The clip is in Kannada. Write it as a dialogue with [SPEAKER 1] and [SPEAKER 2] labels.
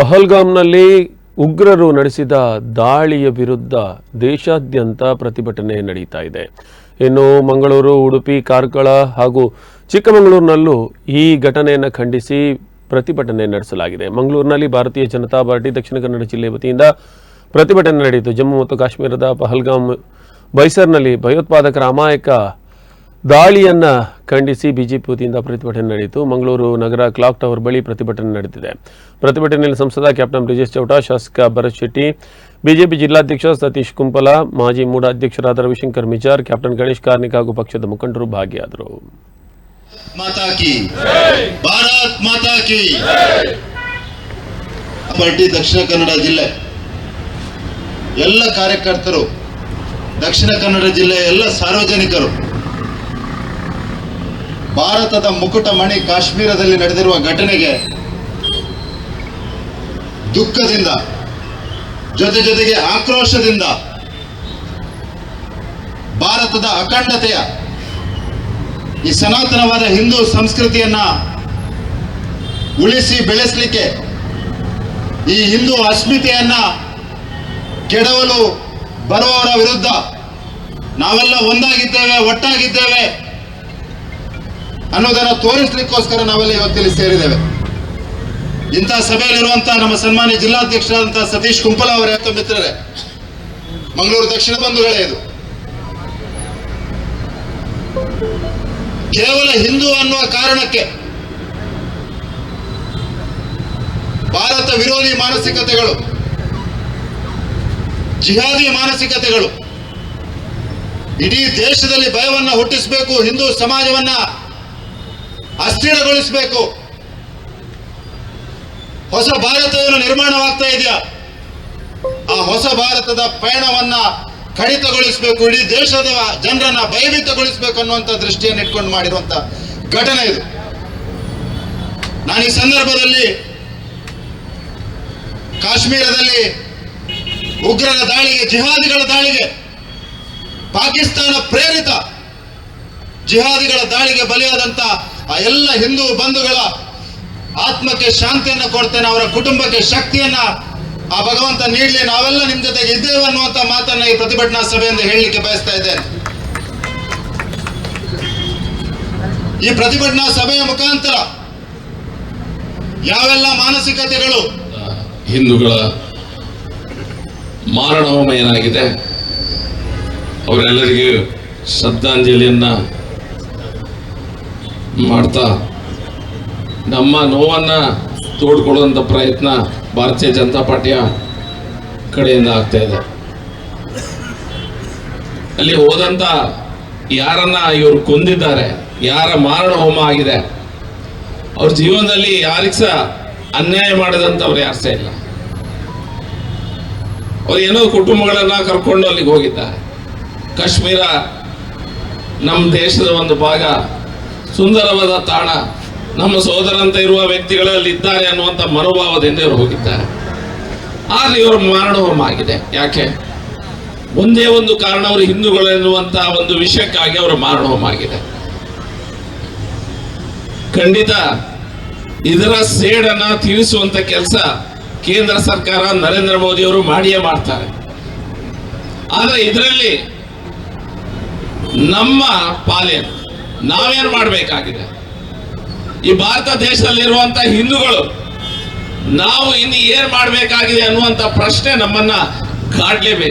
[SPEAKER 1] ಪಹಲ್ಗಾಮ್ನಲ್ಲಿ ಉಗ್ರರು ನಡೆಸಿದ ದಾಳಿಯ ವಿರುದ್ಧ ದೇಶಾದ್ಯಂತ ಪ್ರತಿಭಟನೆ ನಡೀತಾ ಇದೆ. ಇನ್ನು ಮಂಗಳೂರು, ಉಡುಪಿ, ಕಾರ್ಕಳ ಹಾಗೂ ಚಿಕ್ಕಮಗಳೂರಿನಲ್ಲೂ ಈ ಘಟನೆಯನ್ನು ಖಂಡಿಸಿ ಪ್ರತಿಭಟನೆ ನಡೆಸಲಾಗಿದೆ. ಮಂಗಳೂರಿನಲ್ಲಿ ಭಾರತೀಯ ಜನತಾ ಪಾರ್ಟಿ ದಕ್ಷಿಣ ಕನ್ನಡ ಜಿಲ್ಲೆ ವತಿಯಿಂದ ಪ್ರತಿಭಟನೆ ನಡೆಯಿತು. ಜಮ್ಮು ಮತ್ತು ಕಾಶ್ಮೀರದ ಪಹಲ್ಗಾಮ್ ಬೈಸರ್ನಲ್ಲಿ ಭಯೋತ್ಪಾದಕರ ಅಮಾಯಕ ದಾಳಿಯನ್ನ ಖಂಡಿಸಿ ಬಿಜೆಪಿ ವತಿಯಿಂದ ಪ್ರತಿಭಟನೆ ನಡೆಯಿತು. ಮಂಗಳೂರು ನಗರ ಕ್ಲಾಕ್ ಟವರ್ ಬಳಿ ಪ್ರತಿಭಟನೆ ನಡೆದಿದೆ. ಪ್ರತಿಭಟನೆಯಲ್ಲಿ ಸಂಸದ ಕ್ಯಾಪ್ಟನ್ ಬ್ರಿಜೇಶ್ ಚೌಟ, ಶಾಸಕ ಭರತ್ ಶೆಟ್ಟಿ, ಬಿಜೆಪಿ ಜಿಲ್ಲಾಧ್ಯಕ್ಷ ಸತೀಶ್ ಕುಂಪಲ, ಮಾಜಿ ಮೂಡ ಅಧ್ಯಕ್ಷರಾದ ರವಿಶಂಕರ್ ಮಿಜಾರ್, ಕ್ಯಾಪ್ಟನ್ ಗಣೇಶ್ ಕಾರ್ನಿಕ್ ಹಾಗೂ ಪಕ್ಷದ ಮುಖಂಡರು ಭಾಗಿಯಾದರು.
[SPEAKER 2] ದಕ್ಷಿಣ ಕನ್ನಡ ಜಿಲ್ಲೆ. ಎಲ್ಲ ಕಾರ್ಯಕರ್ತರು ದಕ್ಷಿಣ ಕನ್ನಡ ಜಿಲ್ಲೆಯ ಎಲ್ಲ ಸಾರ್ವಜನಿಕರು ಭಾರತದ ಮುಕುಟ ಮಣಿ ಕಾಶ್ಮೀರದಲ್ಲಿ ನಡೆದಿರುವ ಘಟನೆಗೆ ದುಃಖದಿಂದ, ಜೊತೆ ಜೊತೆಗೆ ಆಕ್ರೋಶದಿಂದ ಭಾರತದ ಅಖಂಡತೆಯ ಈ ಸನಾತನವಾದ ಹಿಂದೂ ಸಂಸ್ಕೃತಿಯನ್ನ ಉಳಿಸಿ ಬೆಳೆಸಲಿಕ್ಕೆ ಈ ಹಿಂದೂ ಅಸ್ಮಿತೆಯನ್ನ ಕೆಡವಲು ಬರುವವರ ವಿರುದ್ಧ ನಾವೆಲ್ಲ ಒಂದಾಗಿದ್ದೇವೆ, ಒಟ್ಟಾಗಿದ್ದೇವೆ. ಅನ್ನೋದನ್ನ ತೋರಿಸ್ಲಿಕ್ಕೋಸ್ಕರ ನಾವೆಲ್ಲ ಇವತ್ತಿಲ್ಲಿ ಸೇರಿದ್ದೇವೆ. ಇಂತಹ ಸಭೆಯಲ್ಲಿರುವಂತಹ ನಮ್ಮ ಸನ್ಮಾನ್ಯ ಜಿಲ್ಲಾಧ್ಯಕ್ಷರಾದಂತಹ ಸತೀಶ್ ಕುಂಪಲ ಅವರೇ ಅಂತ ಮಿತ್ರರೇ, ಮಂಗಳೂರು ದಕ್ಷಿಣ ಬಂಧುಗಳೇ ಇದು. ಕೇವಲ ಹಿಂದೂ ಅನ್ನುವ ಕಾರಣಕ್ಕೆ ಭಾರತ ವಿರೋಧಿ ಮಾನಸಿಕತೆಗಳು, ಜಿಹಾದಿ ಮಾನಸಿಕತೆಗಳು, ಇಡೀ ದೇಶದಲ್ಲಿ ಭಯವನ್ನು ಹುಟ್ಟಿಸಬೇಕು, ಹಿಂದೂ ಸಮಾಜವನ್ನ ಅಸ್ಥಿರಗೊಳಿಸಬೇಕು. ಹೊಸ ಭಾರತವನ್ನು ನಿರ್ಮಾಣವಾಗ್ತಾ ಇದೆಯಾ? ಆ ಹೊಸ ಭಾರತದ ಪಯಣವನ್ನ ಕಡಿತಗೊಳಿಸಬೇಕು. ಇಡೀ ದೇಶದ ಜನರನ್ನ ಭಯಭೀತಗೊಳಿಸಬೇಕು ಅನ್ನುವಂತ ದೃಷ್ಟಿಯನ್ನು ಇಟ್ಕೊಂಡು ಮಾಡಿರುವಂತ ಘಟನೆ ಇದು. ನಾನು ಈ ಸಂದರ್ಭದಲ್ಲಿ ಕಾಶ್ಮೀರದಲ್ಲಿ ಉಗ್ರರ ದಾಳಿಗೆ, ಜಿಹಾದಿಗಳ ದಾಳಿಗೆ, ಪಾಕಿಸ್ತಾನ ಪ್ರೇರಿತ ಜಿಹಾದಿಗಳ ದಾಳಿಗೆ ಬಲಿಯಾದಂತ ಆ ಎಲ್ಲ ಹಿಂದೂ ಬಂಧುಗಳ ಆತ್ಮಕ್ಕೆ ಶಾಂತಿಯನ್ನು ಕೊಡ್ತೇನೆ, ಅವರ ಕುಟುಂಬಕ್ಕೆ ಶಕ್ತಿಯನ್ನ ಆ ಭಗವಂತ ನೀಡಲಿ, ನಾವೆಲ್ಲ ನಿಮ್ ಜೊತೆಗೆ ಇದ್ದೇವೆ ಅನ್ನುವಂತ ಮಾತನ್ನ ಈ ಪ್ರತಿಭಟನಾ ಸಭೆಯಿಂದ ಹೇಳಲಿಕ್ಕೆ ಬಯಸ್ತಾ ಇದ್ದೇನೆ. ಈ ಪ್ರತಿಭಟನಾ ಸಭೆಯ ಮುಖಾಂತರ ಯಾವೆಲ್ಲ ಮಾನಸಿಕತೆಗಳು
[SPEAKER 3] ಹಿಂದೂಗಳ ಮಾರಣವಮಯನಾಗಿದೆ. ಅವರೆಲ್ಲರಿಗೂ ಶ್ರದ್ಧಾಂಜಲಿಯನ್ನ ಮಾಡ್ತಾ ನಮ್ಮ ನೋವನ್ನ ತೋಡ್ಕೊಳ್ಳುವಂಥ ಪ್ರಯತ್ನ ಭಾರತೀಯ ಜನತಾ ಪಾರ್ಟಿಯ ಕಡೆಯಿಂದ ಆಗ್ತಾ ಇದೆ. ಅಲ್ಲಿ ಹೋದಂಥ ಯಾರನ್ನ ಇವರು ಕೊಂದಿದ್ದಾರೆ, ಯಾರ ಮಾರಣ ಹೋಮ ಆಗಿದೆ, ಅವ್ರ ಜೀವನದಲ್ಲಿ ಯಾರಿಗ ಸಹ ಅನ್ಯಾಯ ಮಾಡಿದಂಥವ್ರು ಯಾರು ಸಹ ಇಲ್ಲ. ಅವ್ರು ಏನೋ ಕುಟುಂಬಗಳನ್ನ ಕರ್ಕೊಂಡು ಅಲ್ಲಿಗೆ ಹೋಗಿದ್ದಾರೆ. ಕಾಶ್ಮೀರ ನಮ್ಮ ದೇಶದ ಒಂದು ಭಾಗ ಸುಂದರವಾದ ತಾಣ. ನಮ್ಮ ಸೋದರಂತ ಇರುವ ವ್ಯಕ್ತಿಗಳಲ್ಲಿ ಇದ್ದಾರೆ ಅನ್ನುವಂಥ ಮನೋಭಾವದಿಂದ ಇವರು ಹೋಗಿದ್ದಾರೆ. ಆದರೆ ಇವರು ಮಾರಣಹೋಮ ಆಗಿದೆ ಯಾಕೆ? ಒಂದೇ ಒಂದು ಕಾರಣ ಅವರು ಹಿಂದೂಗಳು ಒಂದು ವಿಷಯಕ್ಕಾಗಿ ಅವರು ಮಾರಣಹೋಮ ಆಗಿದೆ ಖಂಡಿತ ಇದರ ಸೇಡನ್ನ ತೀರಿಸುವಂತ ಕೆಲಸ ಕೇಂದ್ರ ಸರ್ಕಾರ ನರೇಂದ್ರ ಮೋದಿ ಅವರು ಮಾಡಿಯೇ ಮಾಡ್ತಾರೆ. ಆದ್ರೆ ಇದರಲ್ಲಿ ನಮ್ಮ ಪಾಲೇನು ನಾವೇನು ಮಾಡಬೇಕಾಗಿದೆ? ಈ ಭಾರತ ದೇಶದಲ್ಲಿರುವಂತ ಹಿಂದೂಗಳು ನಾವು ಇನ್ನು ಏನ್ ಮಾಡಬೇಕಾಗಿದೆ ಅನ್ನುವಂತ ಪ್ರಶ್ನೆ ನಮ್ಮನ್ನ ಕಾಡ್ಲೇಬೇಕು.